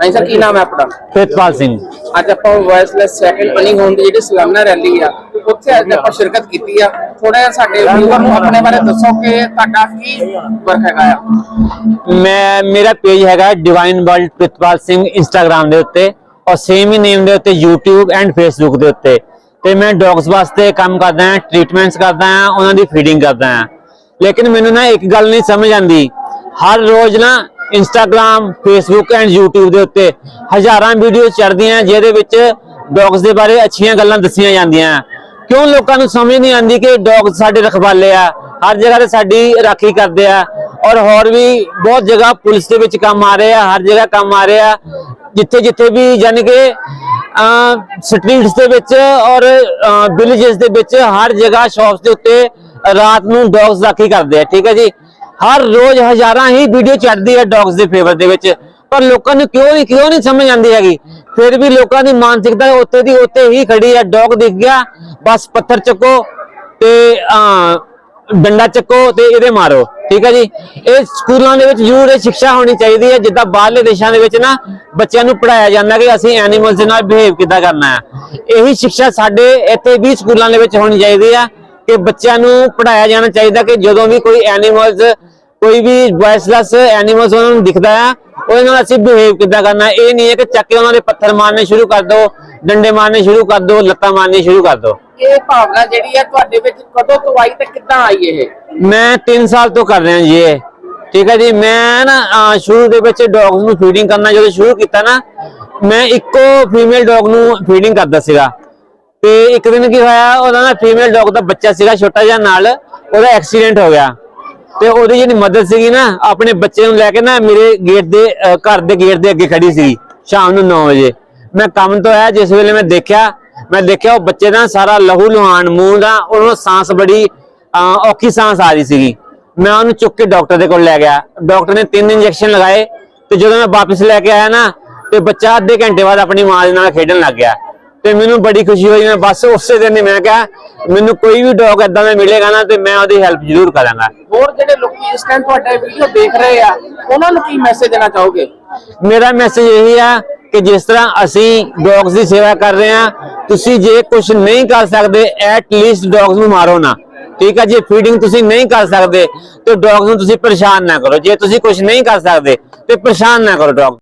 ਹਾਂਜੀ ਸਰ ਕੀ ਨਾਮ ਹੈ ਆਪਣਾ? ਪ੍ਰਿਤਪਾਲ ਸਿੰਘ। ਅੱਜ ਆਪਾਂ ਵਾਇਸਲੈਸ ਸੈਕਿੰਡ ਅਰਨਿੰਗ ਹੋਣ ਦੀ ਜਿਹੜੀ ਸਾਲਾਨਾ ਰੈਲੀ ਆ ਉੱਥੇ ਅੱਜ ਆਪਾਂ ਸ਼ਿਰਕਤ ਕੀਤੀ ਆ। ਥੋੜਾ ਜਿਹਾ ਸਾਡੇ ਵੀਵਰ ਨੂੰ ਆਪਣੇ ਬਾਰੇ ਦੱਸੋ ਕਿ ਤੁਹਾਡਾ ਕੀ ਵਰਕ ਹੈਗਾ ਆ। ਮੈਂ ਮੇਰਾ ਪੇਜ ਹੈਗਾ divine world Pritpal Singh Instagram ਦੇ ਉੱਤੇ ਔਰ ਸੇਮ ਹੀ ਨੇਮ ਦੇ ਉੱਤੇ YouTube ਐਂਡ Facebook ਦੇ ਉੱਤੇ। ਤੇ ਮੈਂ ਡੌਗਸ ਵਾਸਤੇ ਕੰਮ ਕਰਦਾ ਹਾਂ ਟ੍ਰੀਟਮੈਂਟਸ ਕਰਦਾ ਹਾਂ ਉਹਨਾਂ ਦੀ ਫੀਡਿੰਗ ਕਰਦਾ ਹਾਂ। ਲੇਕਿਨ ਮੈਨੂੰ ਨਾ ਇੱਕ ਗੱਲ ਨਹੀਂ ਸਮਝ ਆਉਂਦੀ। ਹਰ ਰੋਜ਼ ਨਾ ਇੰਸਟਾਗ੍ਰam Facebook ਐਂਡ YouTube ਦੇ ਉੱਤੇ ਹਜ਼ਾਰਾਂ ਵੀਡੀਓਜ਼ ਚੜ੍ਹਦੀਆਂ, ਜਿਹਦੇ ਵਿੱਚ ਡੌਗਸ ਦੇ ਬਾਰੇ ਅੱਛੀਆਂ ਗੱਲਾਂ ਦੱਸੀਆਂ ਜਾਂਦੀਆਂ। ਕਿਉਂ ਲੋਕਾਂ ਨੂੰ ਸਮਝ ਨਹੀਂ ਆਉਂਦੀ ਕਿ ਡੌਗ ਸਾਡੇ ਰਖਵਾਲੇ ਆ? ਹਰ ਜਗ੍ਹਾ ਤੇ ਸਾਡੀ ਰਾਖੀ ਕਰਦੇ ਆ। ਔਰ ਹੋਰ ਵੀ ਬਹੁਤ ਜਗ੍ਹਾ ਪੁਲਿਸ ਦੇ ਵਿੱਚ ਕੰਮ ਆ ਰਹੇ ਆ, ਹਰ ਜਗ੍ਹਾ ਕੰਮ ਆ ਰਹੇ ਆ। ਜਿੱਥੇ ਜਿੱਥੇ ਵੀ ਯਾਨੀ ਕਿ ਸਟਰੀਟਸ ਦੇ ਵਿੱਚ ਔਰ ਵਿਲੇजेस ਦੇ ਵਿੱਚ ਹਰ ਜਗ੍ਹਾ ਸ਼ਾਪਸ ਦੇ ਉੱਤੇ ਰਾਤ ਨੂੰ ਡੌਗਸ ਰਾਖੀ ਕਰਦੇ ਆ। ਠੀਕ ਹੈ ਜੀ? ਹਰ ਰੋਜ਼ ਹਜ਼ਾਰਾਂ ਹੀ ਵੀਡੀਓ ਚੜਦੀ ਹੈ ਡੌਗਸ ਦੇ ਫੇਵਰ ਦੇ ਵਿੱਚ। ਪਰ ਲੋਕਾਂ ਨੂੰ ਕਿਉਂ ਨਹੀਂ ਕਿਉਂ ਨਹੀਂ ਸਮਝ ਆਉਂਦੀ ਹੈਗੀ? ਫਿਰ ਵੀ ਲੋਕਾਂ ਦੀ ਮਾਨਸਿਕਤਾ ਉੱਤੇ ਦੀ ਉੱਤੇ ਹੀ ਖੜੀ ਹੈ। ਡੌਗ ਦਿਖ ਗਿਆ ਬਸ ਪੱਥਰ ਚੱਕੋ ਤੇ ਅਹ, ਡੰਡਾ ਚੱਕੋ ਤੇ ਇਹਦੇ ਮਾਰੋ। ਠੀਕ ਹੈ ਜੀ? ਇਹ ਸਕੂਲਾਂ ਦੇ ਵਿੱਚ ਜ਼ਰੂਰ ਇਹ ਸਿੱਖਿਆ ਹੋਣੀ ਚਾਹੀਦੀ ਹੈ। ਜਿੱਦਾਂ ਬਾਹਰਲੇ ਦੇਸ਼ਾਂ ਦੇ ਵਿੱਚ ਨਾ ਬੱਚਿਆਂ ਨੂੰ ਪੜਾਇਆ ਜਾਂਦਾ ਕਿ ਅਸੀਂ ਐਨੀਮਲਸ ਦੇ ਨਾਲ ਬਿਹੇਵ ਕਿੱਦਾਂ ਕਰਨਾ ਹੈ। ਇਹੀ ਸਿੱਖਿਆ ਸਾਡੇ ਇੱਥੇ ਵੀ ਸਕੂਲਾਂ ਦੇ ਵਿੱਚ ਹੋਣੀ ਚਾਹੀਦੀ ਹੈ ਕਿ ਬੱਚਿਆਂ ਨੂੰ ਪੜਾਇਆ ਜਾਣਾ ਚਾਹੀਦਾ ਕਿ ਜਦੋਂ ਵੀ ਕੋਈ ਐਨੀਮਲਸ ਕੋਈ ਵੀ ਵੌਇਸਲੈਸ ਐਨੀਮਲਸ ਉਹਨਾਂ ਨੂੰ ਦਿਖਦਾ ਆ ਉਹਦੇ ਨਾਲ ਅਸੀਂ ਬਿਹੇਵ ਕਿੱਦਾਂ ਕਰਨਾ ਹੈ। ਇਹ ਨਹੀਂ ਹੈ ਕਿ ਚੱਕ ਕੇ ਉਹਨਾਂ ਦੇ ਪੱਥਰ ਮਾਰਨੇ ਸ਼ੁਰੂ ਕਰ ਦਿਓ ਡੰਡੇ ਮਾਰਨੇ ਸ਼ੁਰੂ ਕਰ ਦਿਓ ਲੱਤਾਂ ਮਾਰਨੀ ਸ਼ੁਰੂ ਕਰ ਦਿਓ ਇਹ ਭਾਵਨਾ ਜਿਹੜੀ ਆ ਤੁਹਾਡੇ ਵਿੱਚ ਕਦੋਂ ਤੋਂ ਆਈ ਤੇ ਕਿੱਦਾਂ ਆਈ ਇਹ? ਮੈਂ 3 ਸਾਲ ਤੋਂ ਕਰ ਰਿਹਾ ਜੀ ਇਹ। ਠੀਕ ਹੈ ਜੀ ਮੈਂ ਨਾ ਸ਼ੁਰੂ ਦੇ ਵਿੱਚ ਡੌਗਸ ਨੂੰ ਫੀਡਿੰਗ ਕਰਨਾ ਜਦੋਂ ਸ਼ੁਰੂ ਕੀਤਾ ਨਾ ਮੈਂ ਇੱਕੋ ਫੀਮੇਲ ਡੌਗ ਨੂੰ ਫੀਡਿੰਗ ਕਰਦਾ ਸੀਗਾ। ਤੇ ਇੱਕ ਦਿਨ ਕੀ ਹੋਇਆ ਉਹਦਾ ਨਾ ਫੀਮੇਲ ਡੌਗ ਦਾ ਬੱਚਾ ਸੀਗਾ ਛੋਟਾ ਜਿਹਾ ਨਾਲ ਉਹਦਾ ਐਕਸੀਡੈਂਟ ਹੋ ਗਿਆ। ਤੇ ਉਹਦੀ ਜਿਹੜੀ ਮਦਦ ਸੀਗੀ ਨਾ, ਆਪਣੇ ਬੱਚੇ ਨੂੰ ਲੈ ਕੇ ਨਾ ਮੇਰੇ ਗੇਟ ਦੇ ਘਰ ਦੇ ਗੇਟ ਦੇ ਅੱਗੇ ਖੜੀ ਸੀਗੀ, ਸ਼ਾਮ ਨੂੰ 9 ਵਜੇ। ਮੈਂ ਕੰਮ ਤੋਂ ਆਇਆ, ਜਿਸ ਵੇਲੇ ਮੈਂ ਦੇਖਿਆ ਮੈਂ ਦੇਖਿਆ ਉਹ ਬੱਚੇ ਦਾ ਸਾਰਾ ਲਹੂ ਲੁਹਾਨ, ਮੂੰਹ ਦਾ, ਉਹਨੂੰ ਸਾਹ ਬੜੀ ਔਖੀ ਸਾਹ ਆ ਰਹੀ ਸੀਗੀ। ਮੈਂ ਉਹਨੂੰ ਚੁੱਕ ਕੇ ਡਾਕਟਰ ਦੇ ਕੋਲ ਲੈ ਗਿਆ। ਡਾਕਟਰ ਨੇ ਤਿੰਨ ਇੰਜੈਕਸ਼ਨ ਲਗਾਏ ਤੇ ਜਦੋਂ ਮੈਂ ਵਾਪਸ ਲੈ ਕੇ ਆਇਆ ਨਾ, ਤੇ ਬੱਚਾ ਅੱਧੇ ਘੰਟੇ ਬਾਅਦ ਆਪਣੀ ਮਾਂ ਦੇ ਨਾਲ ਖੇਡਣ ਲੱਗ ਗਿਆ। ਤੇ ਮੈਨੂੰ ਬੜੀ ਖੁਸ਼ੀ ਹੋਈ ਮੈਂ ਬਸ ਉਸੇ ਦਿਨ ਹੀ ਮੈਂ ਕਿਹਾ ਮੈਨੂੰ ਕੋਈ ਵੀ ਡੌਗ ਏਦਾਂ ਦਾ ਮਿਲੇਗਾ ਨਾ ਤੇ ਮੈਂ ਉਹਦੀ ਹੈਲਪ ਜ਼ਰੂਰ ਕਰਾਂਗਾ। ਹੋਰ ਜਿਹੜੇ ਲੋਕੀ ਇਸ ਟਾਈਮ ਤੁਹਾਡਾ ਵੀਡੀਓ ਦੇਖ ਰਹੇ ਆ ਉਹਨਾਂ ਨੂੰ ਕੀ ਮੈਸੇਜ ਦੇਣਾ ਚਾਹੋਗੇ? ਮੇਰਾ ਮੈਸੇਜ ਇਹੀ ਆ ਕਿ ਜਿਸ ਤਰ੍ਹਾਂ ਅਸੀਂ ਡੌਗਸ ਦੀ ਸੇਵਾ ਕਰ ਰਹੇ ਆ ਤੁਸੀਂ ਜੇ ਕੁਝ ਨਹੀਂ ਕਰ ਸਕਦੇ ਐਟ ਲੀਸਟ ਡੌਗਸ ਨੂੰ ਮਾਰੋ ਨਾ। ਠੀਕ ਆ ਜੇ ਫੀਡਿੰਗ ਤੁਸੀਂ ਨਹੀਂ ਕਰ ਸਕਦੇ ਤੇ ਡੌਗਸ ਨੂੰ ਤੁਸੀਂ ਪਰੇਸ਼ਾਨ ਨਾ ਕਰੋ। ਜੇ ਤੁਸੀਂ ਕੁਝ ਨਹੀਂ ਕਰ ਸਕਦੇ ਤੇ ਪਰੇਸ਼ਾਨ ਨਾ ਕਰੋ ਡੌਗ